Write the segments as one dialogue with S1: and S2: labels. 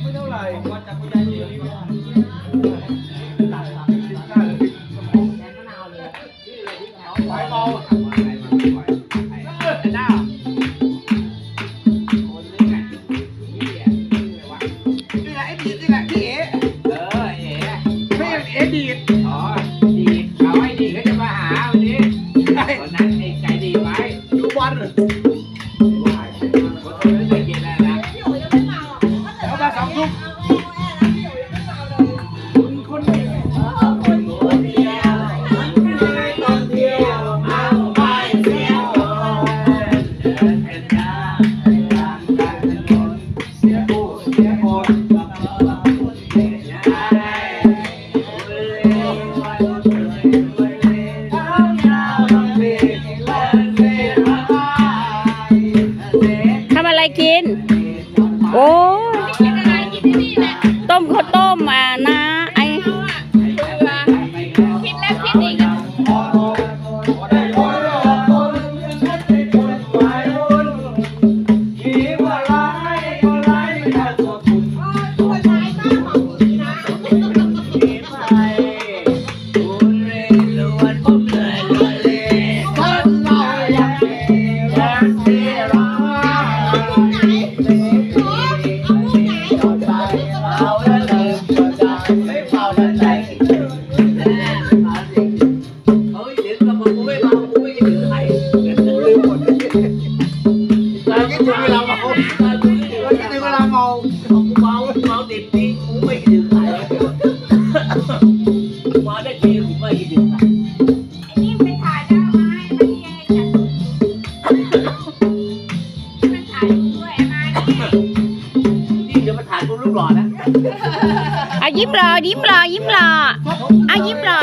S1: ไม่เท่าไหร่ไหวเบา ทั้งยาวทั้งเด็กและเด็กมาตาย
S2: ทำอะไรกิน โอ้ยต้มข้าวต้มอะ
S3: คิด
S1: ถึงเวลาเมาคิดถึงเวลาเมา
S3: ไอ้นี่ไปถ่ายได้ไหมมันยังไงกันมันถ่ายด้วยมานี่
S2: เอายิ้มรอยิ้มรอยิ้มรอเอายิ้มรอ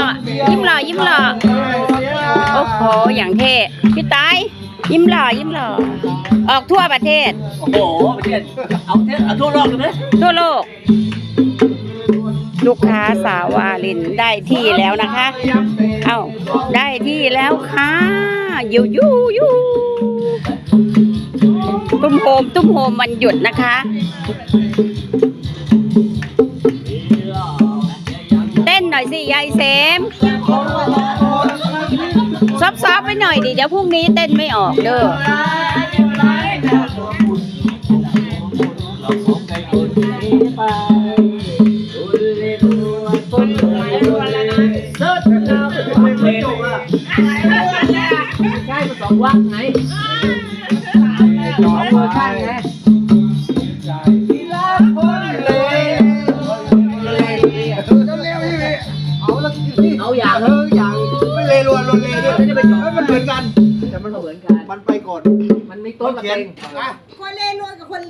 S2: ยิ้มรอยิ้มรอโอ้โหอย่างเท่พี่ตาย ยิ้มรอยิ้มรอออกทั่วประเทศ
S4: โอ้โหประเทศเอาเทศเอาทั่วโลกเลยไหม
S2: ทั่วโลก ลูกค้าสาววาลินได้ที่แล้วนะคะ เอ้าได้ที่แล้วค่ะอยู่อยู่อยู่ตุ้มโฮมตุ้มโฮมวันหยุดนะคะเต้นหน่อยสิยายเสมซอฟๆไปห น่อยดิเดี๋ยวพรุ่งนี้เต้นไม่ออกเด้อ
S4: ใช่สองวักไงสองเวอร์ชันไง
S1: รวนรวนเลด้วยมันเหมือนกัน
S4: แต่มันเหมือนกัน
S1: มันไปก่อน
S4: มันมีต้น
S1: ต้น
S4: กับ
S1: เขียน
S4: เต็ง
S1: อะ
S5: คนเล่นรวยกับคน